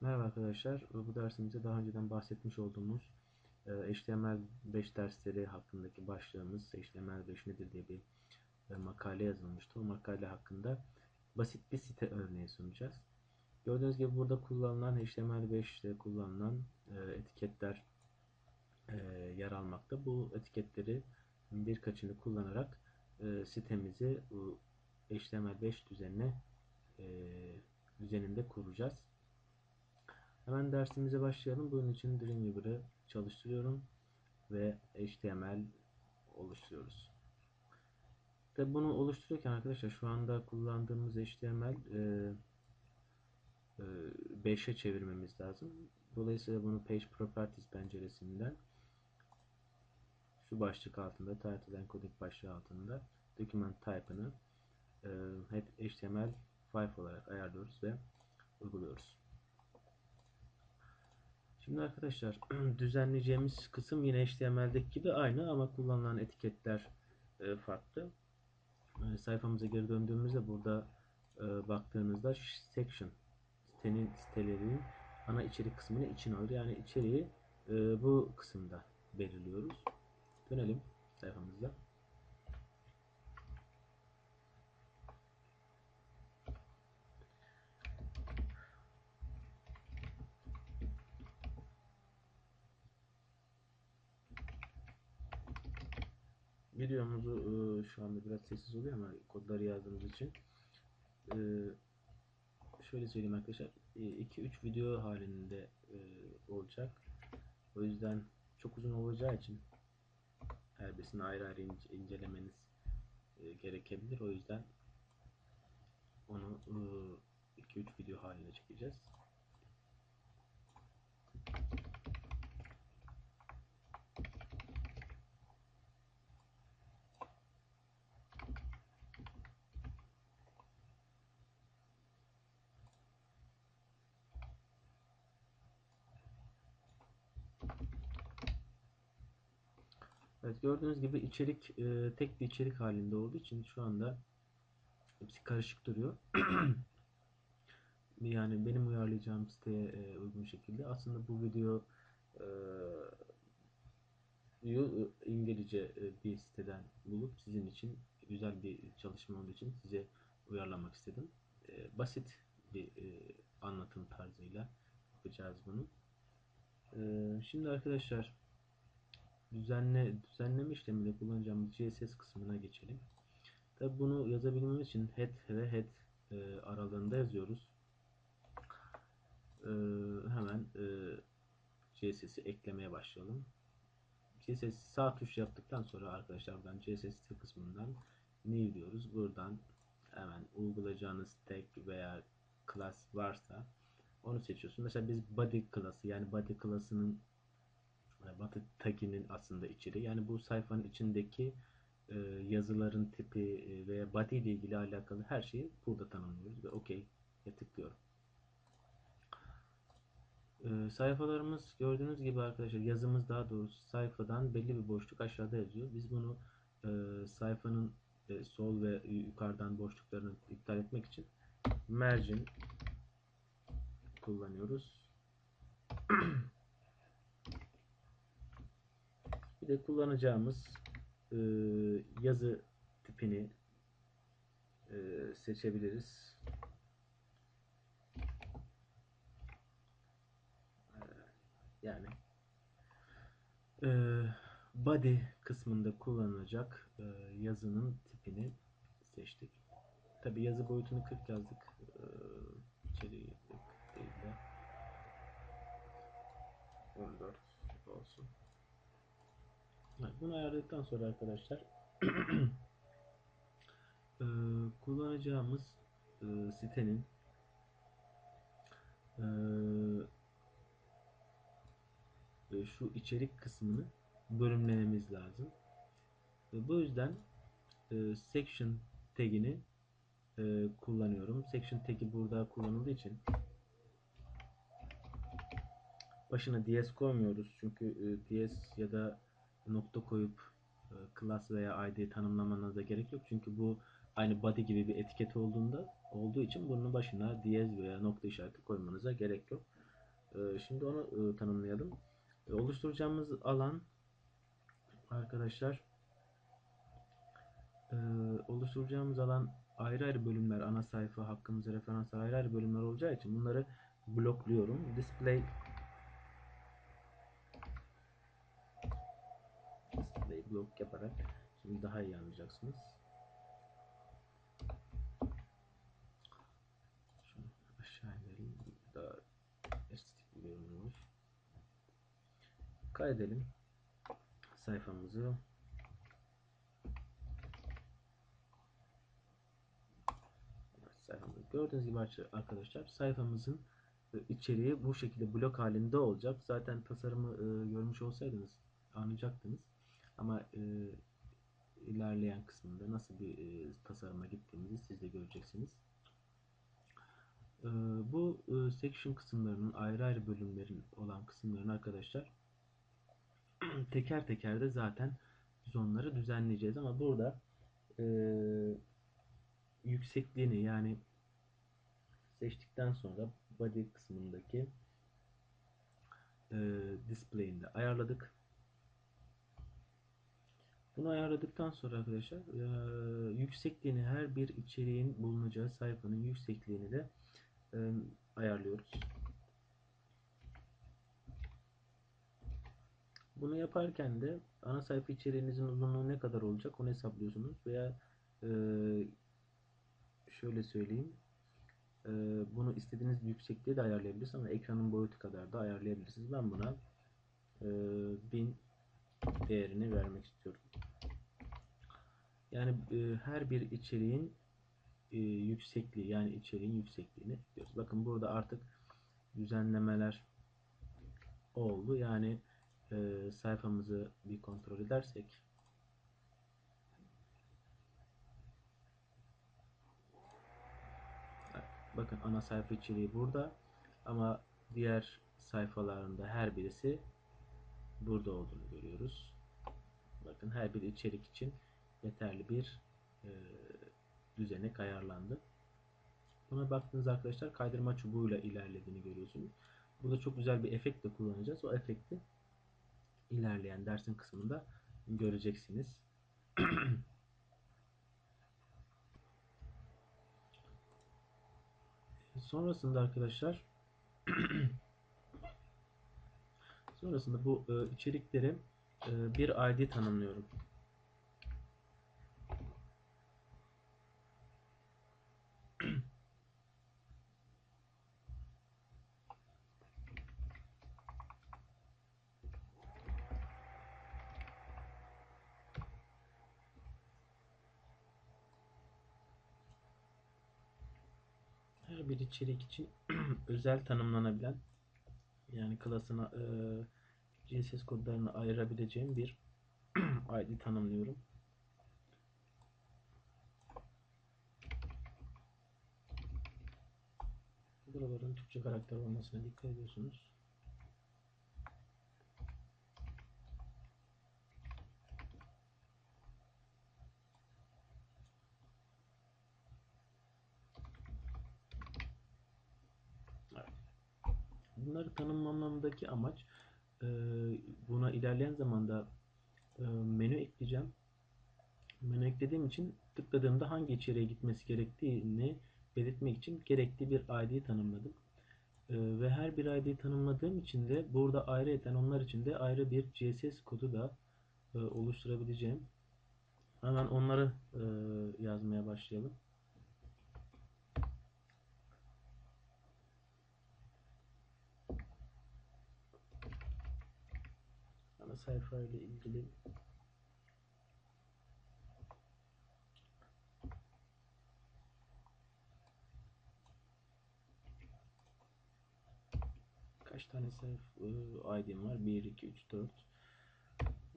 Merhaba arkadaşlar. Bu dersimizde daha önceden bahsetmiş olduğumuz e, HTML5 dersleri hakkındaki başlığımız HTML5 nedir diye bir e, makale yazılmıştı. O makale hakkında basit bir site örneği sunacağız. Gördüğünüz gibi burada kullanılan HTML5'te kullanılan e, etiketler yer almakta. Bu etiketleri birkaçını kullanarak sitemizi HTML5 düzenine düzeninde kuracağız. Hemen dersimize başlayalım. Bunun için Dreamweaver'ı çalıştırıyorum ve HTML oluşturuyoruz. Tabi bunu oluştururken arkadaşlar şu anda kullandığımız HTML e, e, 5'e çevirmemiz lazım. Dolayısıyla bunu Page Properties penceresinden şu başlık altında Title Encoding başlığı altında Document Type'ını e, HTML5 olarak ayarlıyoruz ve uyguluyoruz. Şimdi arkadaşlar düzenleyeceğimiz kısım yine HTML'deki gibi aynı ama kullanılan etiketler e, farklı. E, sayfamıza geri döndüğümüzde burada e, baktığınızda section sitenin sitelerin ana içerik kısmını içine alır. Yani içeriği bu kısımda belirliyoruz. Dönelim sayfamıza. Videomuzu e, şu anda biraz sessiz oluyor ama kodları yazdığımız için e, şöyle söyleyeyim arkadaşlar 2-3 e, video halinde olacak o yüzden çok uzun olacağı için her birisini ayrı ayrı incelemeniz gerekebilir o yüzden onu 2-3 video haline çekeceğiz. Gördüğünüz gibi içerik e, tek bir içerik halinde olduğu için şu anda hepsi karışık duruyor. yani benim uyarlayacağım siteye e, uygun şekilde. Aslında bu video e, İngilizce e, bir siteden bulup sizin için güzel bir çalışma olduğu için size uyarlamak istedim. E, basit bir e, anlatım tarzıyla yapacağız bunu. E, şimdi arkadaşlar düzenle düzenleme işleminde kullanacağımız CSS kısmına geçelim. Tabi bunu yazabilmemiz için head ve head e, aralığında yazıyoruz. E, hemen e, CSS'i eklemeye başlayalım. CSS sağ tuş yaptıktan sonra arkadaşlar buradan CSS kısmından new diyoruz. Buradan hemen uygulayacağınız tag veya class varsa onu seçiyorsun. Mesela biz body klası yani body klasının Batı taginin aslında içeriği. Yani bu sayfanın içindeki e, yazıların tipi e, veya body ile ilgili alakalı her şeyi burada tanımlıyoruz ve OK tıklıyorum. E, sayfalarımız gördüğünüz gibi arkadaşlar yazımız daha doğrusu sayfadan belli bir boşluk aşağıda yazıyor. Biz bunu e, sayfanın e, sol ve yukarıdan boşluklarını iptal etmek için margin kullanıyoruz. Bir de kullanacağımız e, yazı tipini e, seçebiliriz. E, yani e, body kısmında kullanılacak e, yazının tipini seçtik. Tabi yazı boyutunu 40 yazdık. E, içeriği değil de 14 olsun. Bunu ayarladıktan sonra arkadaşlar e, kullanacağımız e, sitenin e, şu içerik kısmını bölümlememiz lazım. bu yüzden section tagini kullanıyorum. Section tagi burada kullanıldığı için başına ds koymuyoruz. Çünkü ds ya da nokta koyup e, class veya id tanımlamanıza gerek yok. Çünkü bu aynı body gibi bir etiket olduğunda olduğu için bunun başına diyez veya nokta işareti koymanıza gerek yok. E, şimdi onu e, tanımlayalım. Oluşturacağımız alan arkadaşlar oluşturacağımız alan ayrı ayrı bölümler ana sayfa hakkımızda referanslar ayrı ayrı bölümler olacağı için bunları blokluyorum. Display display blok yaparak şimdi daha iyi anlayacaksınız. Şunu aşağı inelim. Daha estetik bir görünüm. Kaydedelim sayfamızı. sayfamızı. Gördüğünüz gibi arkadaşlar sayfamızın e, içeriği bu şekilde blok halinde olacak. Zaten tasarımı e, görmüş olsaydınız anlayacaktınız. Ama e, ilerleyen kısmında nasıl bir e, tasarıma gittiğimizi siz de göreceksiniz. E, bu e, section kısımlarının ayrı ayrı bölümlerin olan kısımlarını arkadaşlar teker teker de zaten biz onları düzenleyeceğiz ama burada e, yüksekliğini yani seçtikten sonra body kısmındaki e, display'inde ayarladık. Bunu ayarladıktan sonra arkadaşlar e, yüksekliğini her bir içeriğin bulunacağı sayfanın yüksekliğini de e, ayarlıyoruz. Bunu yaparken de ana sayfa içeriğinizin uzunluğu ne kadar olacak onu hesaplıyorsunuz veya e, şöyle söyleyeyim e, bunu istediğiniz yüksekliğe de ayarlayabilirsiniz ama ekranın boyutu kadar da ayarlayabilirsiniz. Ben buna e, 1000 değerini vermek istiyorum. Yani e, her bir içeriğin e, yüksekliği yani içeriğin yüksekliğini diyoruz. Bakın burada artık düzenlemeler oldu. Yani e, sayfamızı bir kontrol edersek bakın ana sayfa içeriği burada ama diğer sayfalarında her birisi burada olduğunu görüyoruz. Bakın her bir içerik için yeterli bir e, düzenek ayarlandı. Buna baktığınız arkadaşlar kaydırma çubuğuyla ilerlediğini görüyorsunuz. Burada çok güzel bir efekt de kullanacağız. O efekti ilerleyen dersin kısmında göreceksiniz. Sonrasında arkadaşlar sonrasında bu e, içerikleri e, bir ID tanımlıyorum. her bir içerik için özel tanımlanabilen yani klasına e, CSS kodlarını ayırabileceğim bir ID tanımlıyorum. Buraların Türkçe karakter olmasına dikkat ediyorsunuz. Bunları tanımlamamdaki amaç e, buna ilerleyen zamanda e, menü ekleyeceğim. Menü eklediğim için tıkladığımda hangi içeriğe gitmesi gerektiğini belirtmek için gerekli bir ID tanımladım. E, ve her bir ID tanımladığım için de burada ayrıyeten onlar için de ayrı bir CSS kodu da e, oluşturabileceğim. Hemen onları e, yazmaya başlayalım. Sayfa ile ilgili kaç tane sayfa ID'm var? 1, 2, 3, 4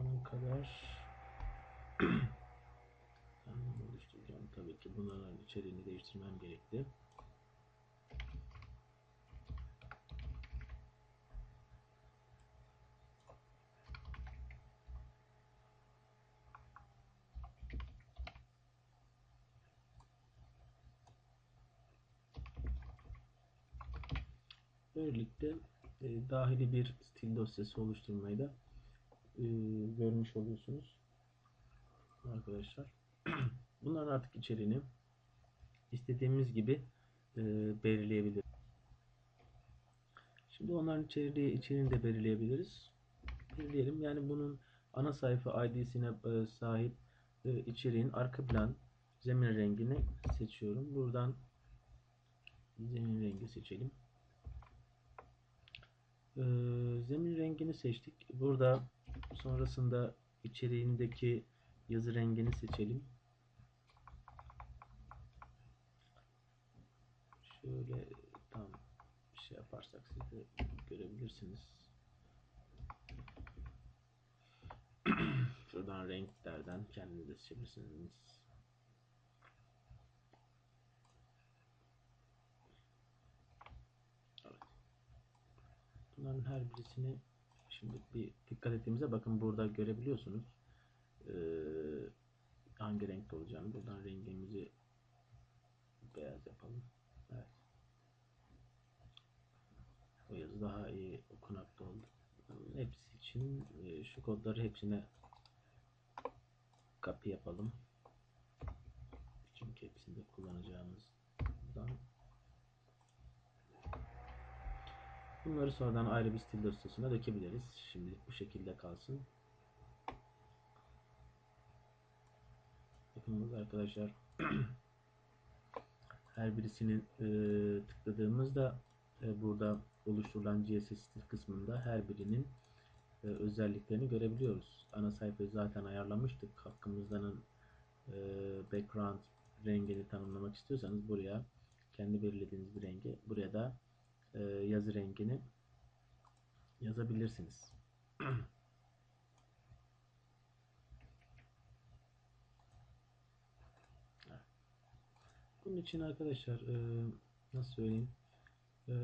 onun kadar oluşturacağım. Tabii ki bunların içeriğini değiştirmem gerekli. Böylelikle e, dahili bir stil dosyası oluşturmayı da e, görmüş oluyorsunuz arkadaşlar. Bunların artık içeriğini istediğimiz gibi e, belirleyebiliriz. Şimdi onların içeriği içeriğini de belirleyebiliriz. Belirleyelim. Yani bunun ana sayfa ID'sine e, sahip e, içeriğin arka plan zemin rengini seçiyorum. Buradan zemin rengi seçelim. E, zemin rengini seçtik. Burada sonrasında içeriğindeki yazı rengini seçelim. Şöyle tam şey yaparsak siz de görebilirsiniz. Şuradan renklerden kendiniz seçebilirsiniz. Evet. Bunların her birisini şimdi bir dikkat ettiğimizde bakın burada görebiliyorsunuz. Ee, hangi renkte olacağını. Buradan rengimizi beyaz yapalım. Evet. O yazı daha iyi okunaklı oldu. Hepsi için e, şu kodları hepsine copy yapalım. Çünkü hepsinde kullanacağımız buradan Bunları sonradan ayrı bir stil dosyasına dökebiliriz. Şimdilik bu şekilde kalsın. Bakın burada arkadaşlar her birisini e, tıkladığımızda e, burada oluşturulan CSS stil kısmında her birinin e, özelliklerini görebiliyoruz. Ana sayfayı zaten ayarlamıştık. Hakkımızdanın e, background rengini tanımlamak istiyorsanız buraya kendi belirlediğiniz bir rengi buraya da e, yazı rengini yazabilirsiniz. Bunun için arkadaşlar e, nasıl söyleyeyim e,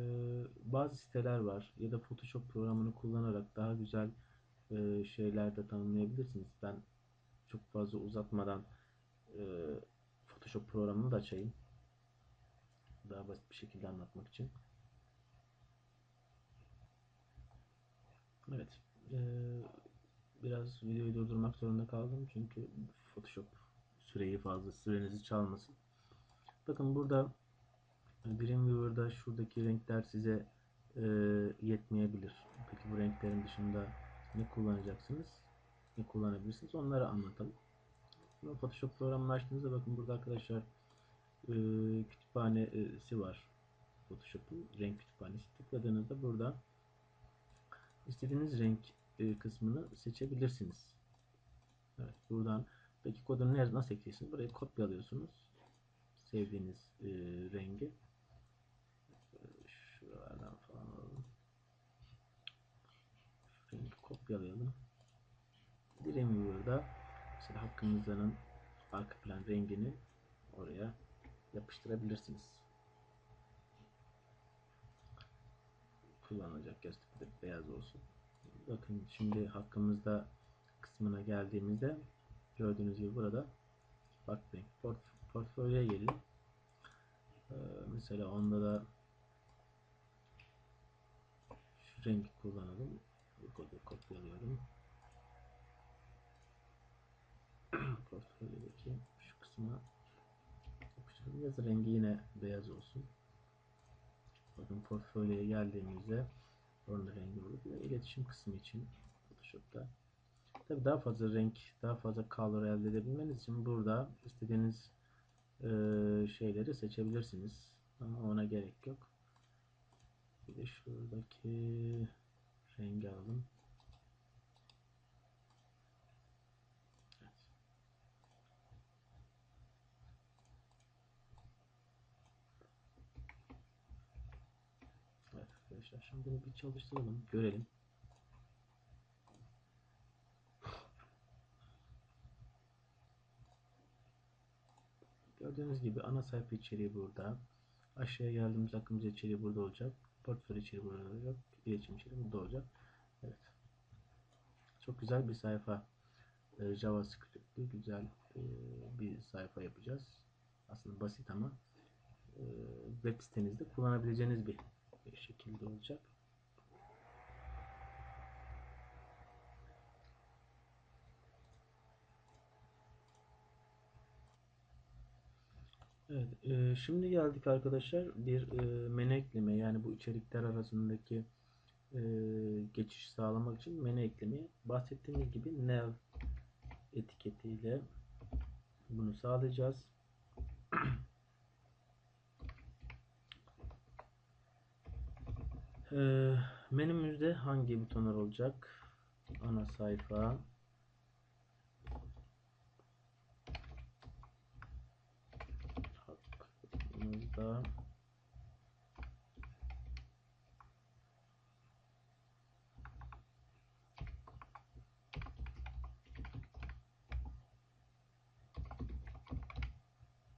bazı siteler var ya da Photoshop programını kullanarak daha güzel şeyler de tanımlayabilirsiniz. Ben çok fazla uzatmadan Photoshop programını da açayım. Daha basit bir şekilde anlatmak için. Evet. E, biraz videoyu durdurmak zorunda kaldım çünkü Photoshop süreyi fazla sürenizi çalmasın. Bakın burada Dreamweaver'da şuradaki renkler size e, yetmeyebilir. Peki bu renklerin dışında ne kullanacaksınız? Ne kullanabilirsiniz? Onları anlatalım. Şimdi Photoshop programını açtığınızda bakın burada arkadaşlar e, kütüphanesi var. Photoshop'un renk kütüphanesi. Tıkladığınızda burada istediğiniz renk e, kısmını seçebilirsiniz. Evet, buradan peki kodunu nasıl ekleyeceksiniz? Burayı kopyalıyorsunuz sevdiğiniz e, rengi şuralardan falan alalım. Rengi kopyalayalım. Dreamweaver'da mesela hakkımızdanın arka plan rengini oraya yapıştırabilirsiniz. Kullanılacak gözlükte beyaz olsun. Bakın şimdi hakkımızda kısmına geldiğimizde gördüğünüz gibi burada bak renk portföy portföyye gelin. Ee, mesela onda da şu rengi kullanalım. Bu kodu kopyalıyorum. Portföydeki şu kısma yapıştıralım. Yazı rengi yine beyaz olsun. Bakın portföyye geldiğimizde onun rengi olur. Bir iletişim kısmı için Photoshop'ta Tabii daha fazla renk, daha fazla color elde edebilmeniz için burada istediğiniz e, şeyleri seçebilirsiniz. Ama ona gerek yok. Bir de şuradaki rengi alalım. Evet. Evet arkadaşlar şimdi bunu bir çalıştıralım, görelim. Gördüğünüz gibi ana sayfa içeriği burada. Aşağıya geldiğimiz akımcı içeriği burada olacak. Portföy içeriği burada olacak. İletişim içeriği burada olacak. Evet. Çok güzel bir sayfa. Ee, JavaScript'li güzel e, bir sayfa yapacağız. Aslında basit ama e, web sitenizde kullanabileceğiniz bir bir şekilde olacak. Evet, e, şimdi geldik arkadaşlar bir e, menü yani bu içerikler arasındaki e, geçiş sağlamak için menü eklemeye bahsettiğimiz gibi nav etiketiyle bunu sağlayacağız. E, menümüzde hangi butonlar olacak? Ana sayfa, hakkımızda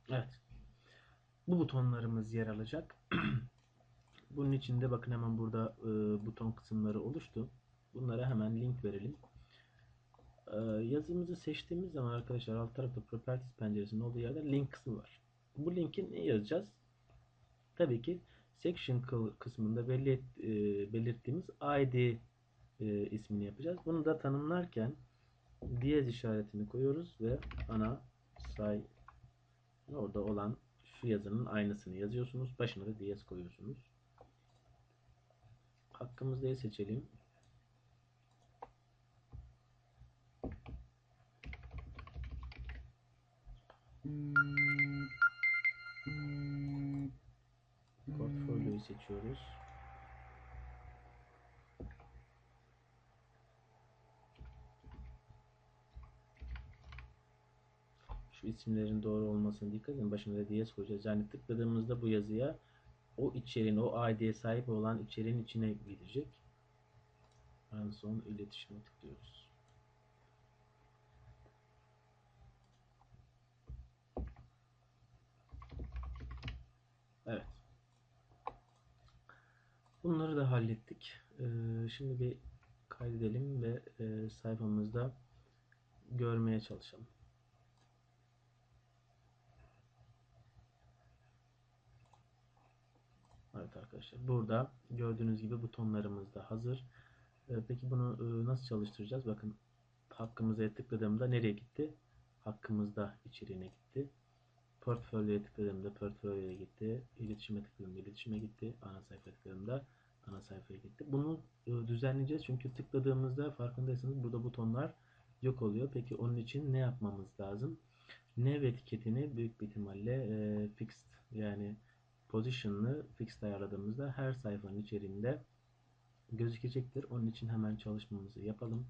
Evet. Bu butonlarımız yer alacak. Bunun içinde bakın hemen burada e, buton kısımları oluştu. Bunlara hemen link verelim. E, yazımızı seçtiğimiz zaman arkadaşlar alt tarafta Properties penceresinin olduğu yerde link kısmı var. Bu linki ne yazacağız? Tabii ki section kısmında belli e, belirttiğimiz ID e, ismini yapacağız. Bunu da tanımlarken diyez işaretini koyuyoruz ve ana say orada olan şu yazının aynısını yazıyorsunuz. Başına da diyez koyuyorsunuz. Hakkımızdayı seçelim. Portfolyoyu seçiyoruz. Şu isimlerin doğru olmasına dikkat edin. Başına da diyez koyacağız. Yani tıkladığımızda bu yazıya o içeriğin, o ID'ye sahip olan içeriğin içine gidecek. En son iletişime tıklıyoruz. Evet. Bunları da hallettik. Ee, şimdi bir kaydedelim ve e, sayfamızda görmeye çalışalım. Evet arkadaşlar. Burada gördüğünüz gibi butonlarımız da hazır. Ee, peki bunu e, nasıl çalıştıracağız? Bakın hakkımıza tıkladığımda nereye gitti? Hakkımızda içeriğine gitti. Portfolyoya tıkladığımda portfolyoya gitti. İletişime tıkladığımda iletişime gitti. Ana sayfaya tıkladığımda ana sayfaya gitti. Bunu e, düzenleyeceğiz. Çünkü tıkladığımızda farkındaysanız burada butonlar yok oluyor. Peki onun için ne yapmamız lazım? Nav etiketini büyük bir ihtimalle e, fixed yani position'lı fixed ayarladığımızda her sayfanın içeriğinde gözükecektir. Onun için hemen çalışmamızı yapalım.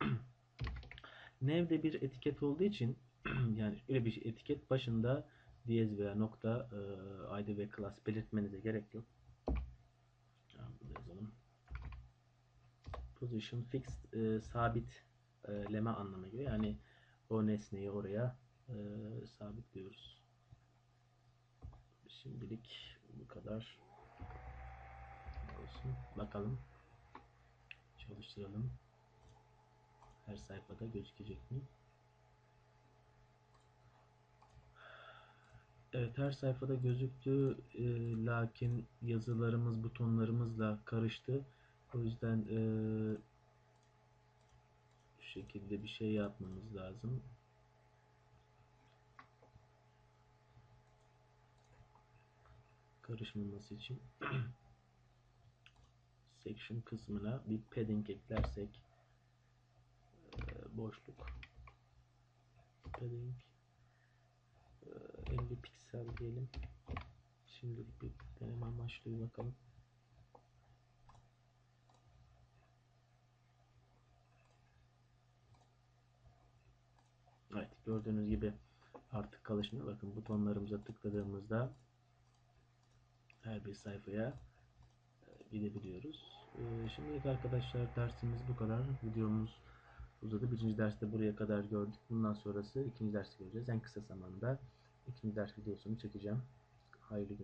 Nev'de bir etiket olduğu için yani öyle bir etiket başında diyez veya nokta e, ID ve class belirtmenize gerek yok. yazalım. Position fixed e, sabit e, leme anlamına geliyor. Yani o nesneyi oraya e, sabitliyoruz. Şimdilik bu kadar olsun. Bakalım. Çalıştıralım. Her sayfada gözükecek mi? Evet her sayfada gözüktü. E, lakin yazılarımız butonlarımızla karıştı. O yüzden e, şu şekilde bir şey yapmamız lazım. Karışmaması için section kısmına bir padding eklersek e, boşluk padding e, 50 piksel diyelim şimdilik bir deneme amaçlı bakalım Evet gördüğünüz gibi artık kalışmıyor. Bakın butonlarımıza tıkladığımızda her bir sayfaya e, gidebiliyoruz. E, şimdilik arkadaşlar dersimiz bu kadar. Videomuz uzadı. Birinci derste buraya kadar gördük. Bundan sonrası ikinci dersi göreceğiz. En kısa zamanda ikinci ders videosunu çekeceğim. Hayırlı günler.